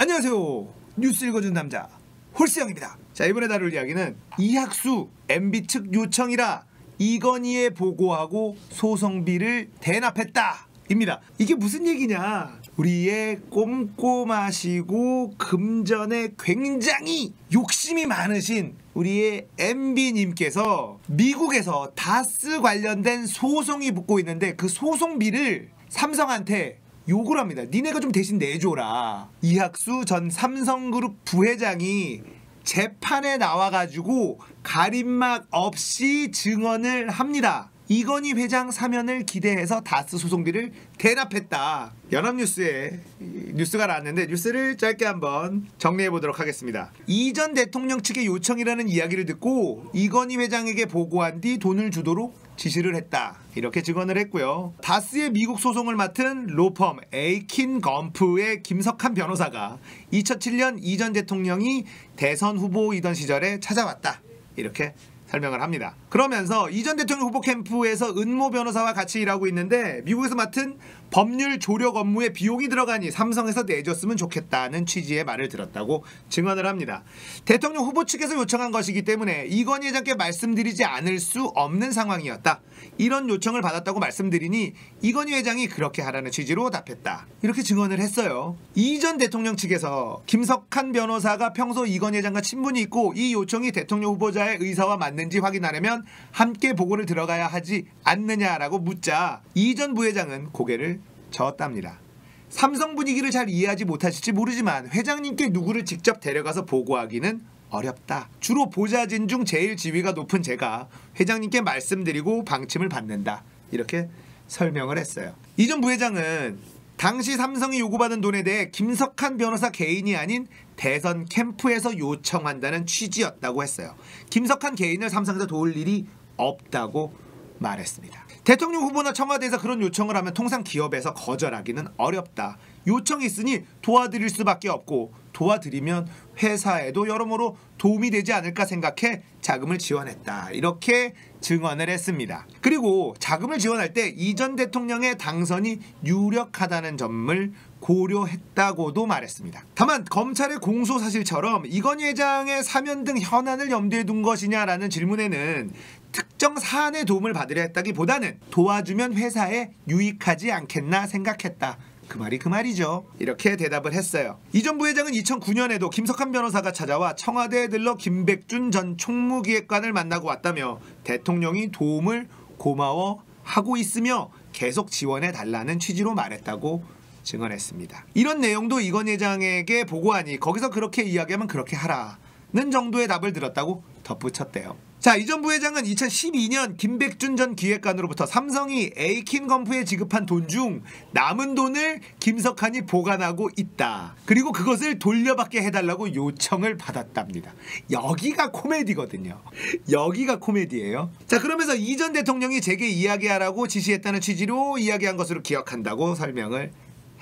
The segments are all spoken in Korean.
안녕하세요. 뉴스 읽어준 남자 홀스영입니다. 자 이번에 다룰 이야기는 이학수 MB 측 요청이라 이건희에 보고하고 소송비를 대납했다. 입니다. 이게 무슨 얘기냐? 우리의 꼼꼼하시고 금전에 굉장히 욕심이 많으신 우리의 MB님께서 미국에서 다스 관련된 소송이 붙고 있는데 그 소송비를 삼성한테 욕을 합니다. 니네가 좀 대신 내줘라. 이학수 전 삼성그룹 부회장이 재판에 나와가지고 가림막 없이 증언을 합니다. 이건희 회장 사면을 기대해서 다스 소송비를 대납했다. 연합뉴스에 뉴스가 나왔는데 뉴스를 짧게 한번 정리해 보도록 하겠습니다. 이전 대통령 측의 요청이라는 이야기를 듣고 이건희 회장에게 보고한 뒤 돈을 주도록 지시를 했다. 이렇게 증언을 했고요. 다스의 미국 소송을 맡은 로펌 에이킨 검프의 김석한 변호사가 2007년 이전 대통령이 대선 후보이던 시절에 찾아왔다. 이렇게 설명을 합니다. 그러면서 이전 대통령 후보 캠프에서 은모 변호사와 같이 일하고 있는데 미국에서 맡은 법률 조력 업무에 비용이 들어가니 삼성에서 내줬으면 좋겠다는 취지의 말을 들었다고 증언을 합니다. 대통령 후보 측에서 요청한 것이기 때문에 이건희 회장께 말씀드리지 않을 수 없는 상황이었다. 이런 요청을 받았다고 말씀드리니 이건희 회장이 그렇게 하라는 취지로 답했다. 이렇게 증언을 했어요. 이전 대통령 측에서 김석한 변호사가 평소 이건희 회장과 친분이 있고 이 요청이 대통령 후보자의 의사와 맞는지 확인하려면 함께 보고를 들어가야 하지 않느냐라고 묻자 이전 부회장은 고개를 저었답니다. 삼성 분위기를 잘 이해하지 못하실지 모르지만 회장님께 누구를 직접 데려가서 보고하기는 어렵다. 주로 보좌진 중 제일 지위가 높은 제가 회장님께 말씀드리고 방침을 받는다. 이렇게 설명을 했어요. 이전 부회장은 당시 삼성이 요구받은 돈에 대해 김석한 변호사 개인이 아닌 대선 캠프에서 요청한다는 취지였다고 했어요. 김석한 개인을 삼성에서 도울 일이 없다고 말했습니다. 대통령 후보나 청와대에서 그런 요청을 하면 통상 기업에서 거절하기는 어렵다. 요청이 있으니 도와드릴 수밖에 없고 도와드리면 회사에도 여러모로 도움이 되지 않을까 생각해 자금을 지원했다. 이렇게 증언을 했습니다. 그리고 자금을 지원할 때 이전 대통령의 당선이 유력하다는 점을 고려했다고도 말했습니다. 다만 검찰의 공소 사실처럼 이건희 회장의 사면 등 현안을 염두에 둔 것이냐라는 질문에는 특정 사안의 도움을 받으려 했다기보다는 도와주면 회사에 유익하지 않겠나 생각했다. 그 말이 그 말이죠. 이렇게 대답을 했어요. 이 전 부회장은 2009년에도 김석한 변호사가 찾아와 청와대에 들러 김백준 전 총무기획관을 만나고 왔다며 대통령이 도움을 고마워하고 있으며 계속 지원해 달라는 취지로 말했다고 증언했습니다. 이런 내용도 이건 회장에게 보고하니 거기서 그렇게 이야기하면 그렇게 하라 는 정도의 답을 들었다고 덧붙였대요. 자, 이전 부회장은 2012년 김백준 전 기획관으로부터 삼성이 에이킨 건프에 지급한 돈 중 남은 돈을 김석한이 보관하고 있다. 그리고 그것을 돌려받게 해달라고 요청을 받았답니다. 여기가 코미디거든요. 여기가 코미디예요. 자, 그러면서 이전 대통령이 제게 이야기하라고 지시했다는 취지로 이야기한 것으로 기억한다고 설명을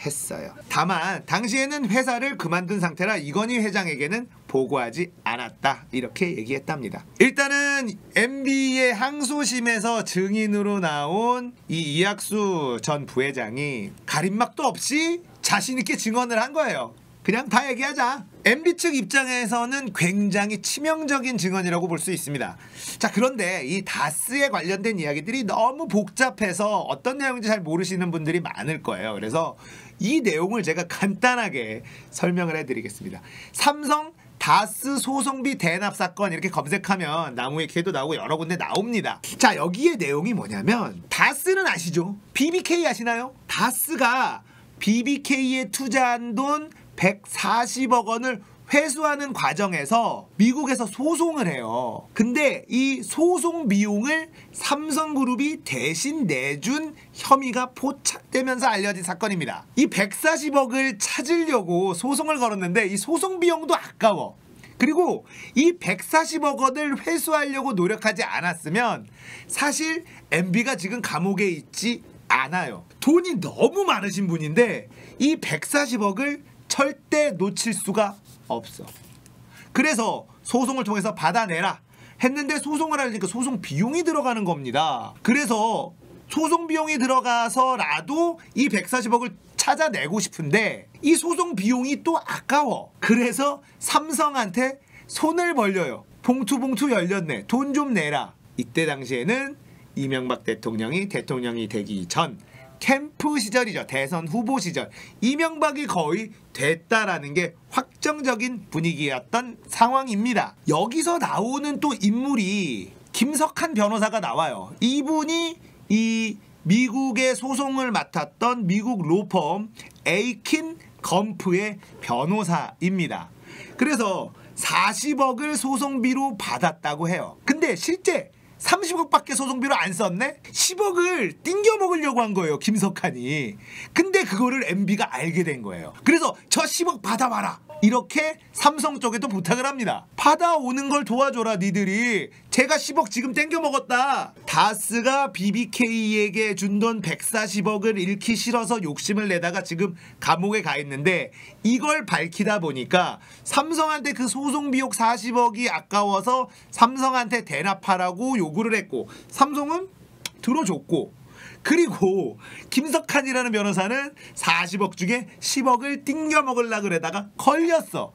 했어요. 다만 당시에는 회사를 그만둔 상태라 이건희 회장에게는 보고하지 않았다 이렇게 얘기했답니다. 일단은 MB의 항소심에서 증인으로 나온 이 이학수 전 부회장이 가림막도 없이 자신 있게 증언을 한 거예요. 그냥 다 얘기하자. MB 측 입장에서는 굉장히 치명적인 증언이라고 볼 수 있습니다. 자, 그런데 이 다스에 관련된 이야기들이 너무 복잡해서 어떤 내용인지 잘 모르시는 분들이 많을 거예요. 그래서 이 내용을 제가 간단하게 설명을 해드리겠습니다. 삼성 다스 소송비 대납 사건 이렇게 검색하면 나무의 키도 나오고 여러 군데 나옵니다. 자 여기에 내용이 뭐냐면 다스는 아시죠? BBK 아시나요? 다스가 BBK에 투자한 돈 140억 원을 회수하는 과정에서 미국에서 소송을 해요. 근데 이 소송 비용을 삼성그룹이 대신 내준 혐의가 포착되면서 알려진 사건입니다. 이 140억을 찾으려고 소송을 걸었는데 이 소송 비용도 아까워. 그리고 이 140억 원을 회수하려고 노력하지 않았으면 사실 MB가 지금 감옥에 있지 않아요. 돈이 너무 많으신 분인데 이 140억을 절대 놓칠 수가 없어. 그래서 소송을 통해서 받아내라 했는데 소송을 하려니까 소송 비용이 들어가는 겁니다. 그래서 소송 비용이 들어가서라도 이 140억을 찾아내고 싶은데 이 소송 비용이 또 아까워. 그래서 삼성한테 손을 벌려요. 봉투 봉투 열렸네. 돈 좀 내라. 이때 당시에는 이명박 대통령이 대통령이 되기 전 캠프 시절이죠. 대선 후보 시절. 이명박이 거의 됐다라는 게 확정적인 분위기였던 상황입니다. 여기서 나오는 또 인물이 김석한 변호사가 나와요. 이분이 이 미국의 소송을 맡았던 미국 로펌 에이킨 검프의 변호사입니다. 그래서 40억을 소송비로 받았다고 해요. 근데 실제 30억밖에 소송비로 안 썼네? 10억을 띵겨 먹으려고 한 거예요, 김석한이. 근데 그거를 MB가 알게 된 거예요. 그래서 저 10억 받아와라. 이렇게 삼성 쪽에도 부탁을 합니다. 받아오는 걸 도와줘라 니들이. 제가 10억 지금 땡겨 먹었다. 다스가 BBK에게 준 돈 140억을 잃기 싫어서 욕심을 내다가 지금 감옥에 가 있는데 이걸 밝히다 보니까 삼성한테 그 소송 비용 40억이 아까워서 삼성한테 대납하라고 요구를 했고 삼성은 들어줬고 그리고 김석한이라는 변호사는 40억 중에 10억을 띵겨 먹으려 그러다가 걸렸어.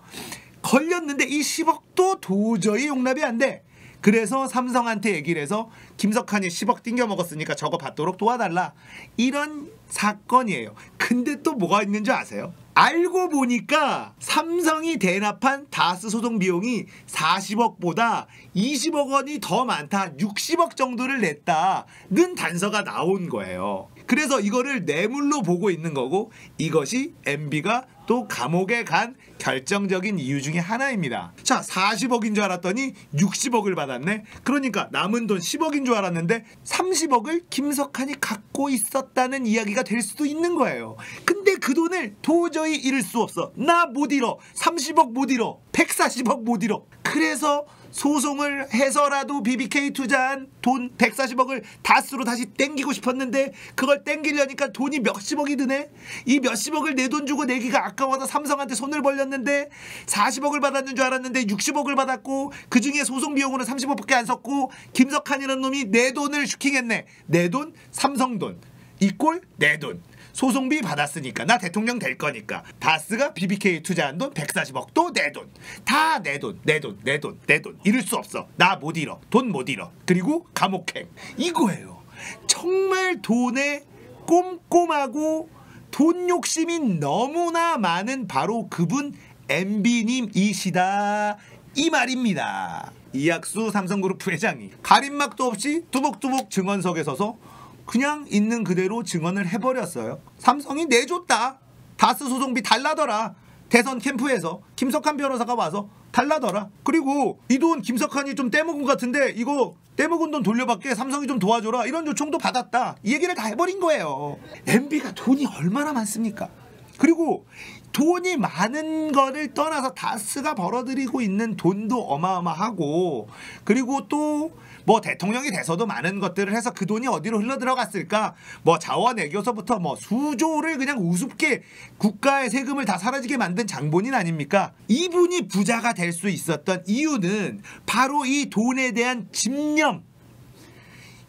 걸렸는데 이 10억도 도저히 용납이 안 돼. 그래서 삼성한테 얘기를 해서 김석한이 10억 띵겨 먹었으니까 저거 받도록 도와달라. 이런 사건이에요. 근데 또 뭐가 있는 줄 아세요? 알고 보니까 삼성이 대납한 다스 소송 비용이 40억보다 20억 원이 더 많다. 60억 정도를 냈다는 단서가 나온 거예요. 그래서 이거를 뇌물로 보고 있는 거고 이것이 MB가 또 감옥에 간 결정적인 이유 중에 하나입니다. 자, 40억인 줄 알았더니 60억을 받았네. 그러니까 남은 돈 10억인 줄 알았는데 30억을 김석한이 갖고 있었다는 이야기가 될 수도 있는 거예요. 근데 그 돈을 도저히 잃을 수 없어. 나 못 잃어. 30억 못 잃어. 140억 못 잃어. 그래서 소송을 해서라도 BBK 투자한 돈 140억을 다스로 다시 땡기고 싶었는데 그걸 땡기려니까 돈이 몇십억이 드네. 이 몇십억을 내 돈 주고 내기가 아까워서 삼성한테 손을 벌렸는데 40억을 받았는 줄 알았는데 60억을 받았고 그 중에 소송 비용으로 30억밖에 안 썼고 김석한이라는 놈이 내 돈을 슈킹했네. 내 돈, 삼성 돈. 이꼴 내 돈. 소송비 받았으니까 나 대통령 될 거니까 다스가 BBK 투자한 돈 140억 도 내 돈. 다 내 돈, 내 돈, 내 돈, 내 돈. 잃을 수 없어. 나 못 잃어. 돈 못 잃어. 그리고 감옥행. 이거예요. 정말 돈에 꼼꼼하고 돈 욕심이 너무나 많은 바로 그분 MB님이시다. 이 말입니다. 이학수 삼성그룹 부회장이 가림막도 없이 뚜벅뚜벅 증언석에 서서 그냥 있는 그대로 증언을 해버렸어요. 삼성이 내줬다. 다스 소송비 달라더라. 대선 캠프에서 김석한 변호사가 와서 달라더라. 그리고 이 돈 김석한이 좀 떼먹은 것 같은데 이거 떼먹은 돈 돌려받게 삼성이 좀 도와줘라. 이런 요청도 받았다. 이 얘기를 다 해버린 거예요. MB가 돈이 얼마나 많습니까? 그리고 돈이 많은 거를 떠나서 다스가 벌어들이고 있는 돈도 어마어마하고 그리고 또 뭐 대통령이 돼서도 많은 것들을 해서 그 돈이 어디로 흘러 들어갔을까? 뭐 자원 외교서부터 뭐 수조를 그냥 우습게 국가의 세금을 다 사라지게 만든 장본인 아닙니까? 이분이 부자가 될 수 있었던 이유는 바로 이 돈에 대한 집념.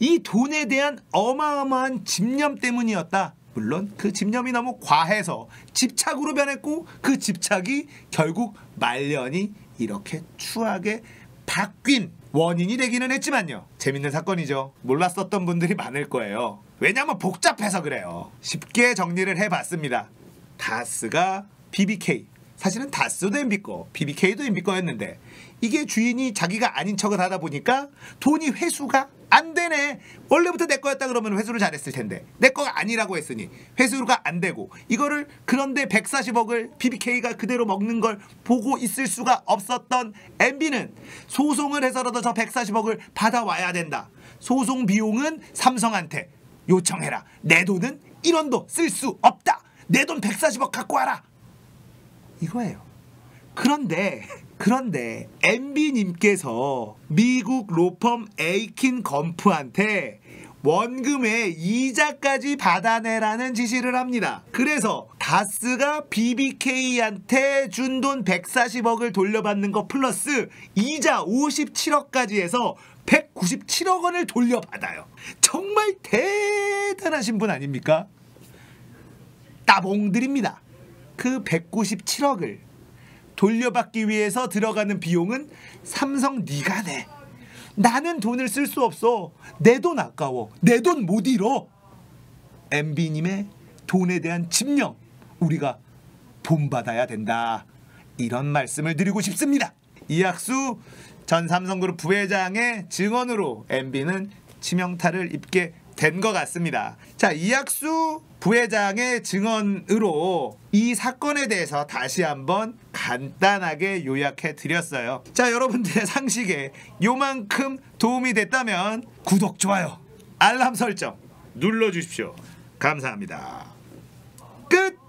이 돈에 대한 어마어마한 집념 때문이었다. 물론 그 집념이 너무 과해서 집착으로 변했고 그 집착이 결국 말년이 이렇게 추하게 바뀐 원인이 되기는 했지만요. 재밌는 사건이죠. 몰랐었던 분들이 많을 거예요. 왜냐면 복잡해서 그래요. 쉽게 정리를 해봤습니다. 다스가 BBK 사실은 다스도 MB 거, BBK도 MB 거였는데 이게 주인이 자기가 아닌 척을 하다 보니까 돈이 회수가 안 되네. 원래부터 내 거였다 그러면 회수를 잘했을 텐데 내 거가 아니라고 했으니 회수가 안 되고 이거를 그런데 140억을 BBK가 그대로 먹는 걸 보고 있을 수가 없었던 MB는 소송을 해서라도 저 140억을 받아와야 된다. 소송 비용은 삼성한테 요청해라. 내 돈은 1원도 쓸 수 없다. 내 돈 140억 갖고 와라. 이거예요. 그런데 그런데 MB님께서 미국 로펌 에이킨 검프한테 원금의 이자까지 받아내라는 지시를 합니다. 그래서 다스가 BBK한테 준 돈 140억을 돌려받는 거 플러스 이자 57억까지 해서 197억 원을 돌려받아요. 정말 대단하신 분 아닙니까? 따봉들입니다. 그 197억을 돌려받기 위해서 들어가는 비용은 삼성 네가 내. 나는 돈을 쓸 수 없어. 내 돈 아까워. 내 돈 못 잃어. MB님의 돈에 대한 집념 우리가 본받아야 된다. 이런 말씀을 드리고 싶습니다. 이학수 전 삼성그룹 부회장의 증언으로 MB는 치명타를 입게 된 것 같습니다. 자, 이학수 부회장의 증언으로 이 사건에 대해서 다시 한번 간단하게 요약해 드렸어요. 자, 여러분들의 상식에 요만큼 도움이 됐다면 구독, 좋아요, 알람 설정 눌러 주십시오. 감사합니다. 끝!